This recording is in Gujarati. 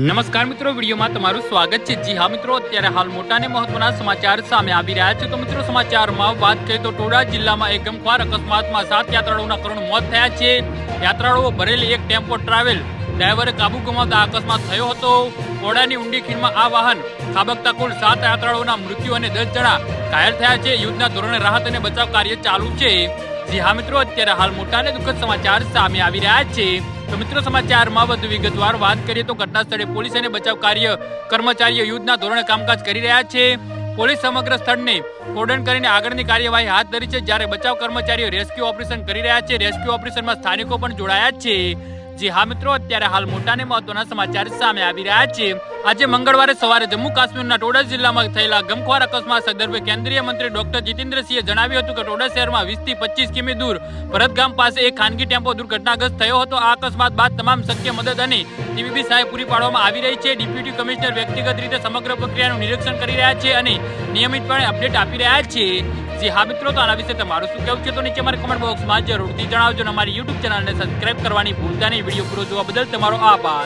નમસ્કાર મિત્રો, વિડીયોમાં તમારું સ્વાગત છે. જી હા મિત્રો, અત્યારે હાલ મોટા અને મહત્વના સમાચાર સામે આવી રહ્યા છે. તો મિત્રો, સમાચારમાં વાત કરીએ તો ટોડા જિલ્લામાં એક ગમખ્વાર અકસ્માતમાં સાત યાત્રાળુઓના કરુણ મોત થયા છે. યાત્રાળુઓ ભરેલી એક ટેમ્પો ટ્રાવેલ ડ્રાઈવરે કાબુ ગુમાવતા અકસ્માત થયો હતો. ટોડાની ઊંડી ખીણમાં આ વાહન ખાબકતા કુલ સાત યાત્રાળુઓના મૃત્યુ અને દસ જણા ઘાયલ થયા છે. યુદ્ધના ધોરણે રાહત અને બચાવ કાર્ય ચાલુ છે. જી હા મિત્રો, અત્યારે હાલ મોટા અને દુઃખદ સમાચાર સામે આવી રહ્યા છે. તો મિત્રો સમાચારમાં વધુ વિગતવાર વાત કરીએ તો ઘટના સ્થળે પોલીસ અને બચાવ કાર્ય કર્મચારીઓ યુદ્ધના ધોરણે કામકાજ કરી રહ્યા છે. પોલીસ સમગ્ર સ્થળને કોર્ડન કરીને આગળની કાર્યવાહી હાથ ધરી છે, જ્યારે બચાવ કર્મચારીઓ રેસ્ક્યુ ઓપરેશન કરી રહ્યા છે. રેસ્ક્યુ ઓપરેશનમાં સ્થાનિકો પણ જોડાયા છે. જી હા મિત્રો, અત્યારે હાલ મોટા ને મહત્વના સમાચાર સામે આવી રહ્યા છે. આજે મંગળવારે સવારે જમ્મુ કાશ્મીરના ટોડા જિલ્લામાં થયેલા ગમખ્વાર અકસ્માત સંદર્ભે કેન્દ્રીય મંત્રી ડોક્ટર જીતેન્દ્રસિંહે જણાવ્યું હતું કે ટોડા શહેરમાં વીસથી પચીસ કિમી દૂર ભરતગામ પાસે એક ખાનગી ટેમ્પો દુર્ઘટનાગ્રસ્ત થયો હતો. આ અકસ્માત બાદ તમામ શક્ય મદદ અને ટીબીબી સહાય પૂરી પાડવામાં આવી રહી છે. ડેપ્યુટી કમિશનર વ્યક્તિગત રીતે સમગ્ર પ્રક્રિયાનું નિરીક્ષણ કરી રહ્યા છે અને નિયમિતપણે અપડેટ આપી રહ્યા છે. જી હા મિત્રો, તો આના વિશે તમારું શું કહેવું છે તો નીચે મારે કમેન્ટ બોક્સમાં જરૂરથી જણાવજો અને અમારી યુટ્યુબ ચેનલને સબસ્ક્રાઇબ કરવાની ભૂલતા નહીં. વીડિયો પૂરો જોવા બદલ તમારો આભાર.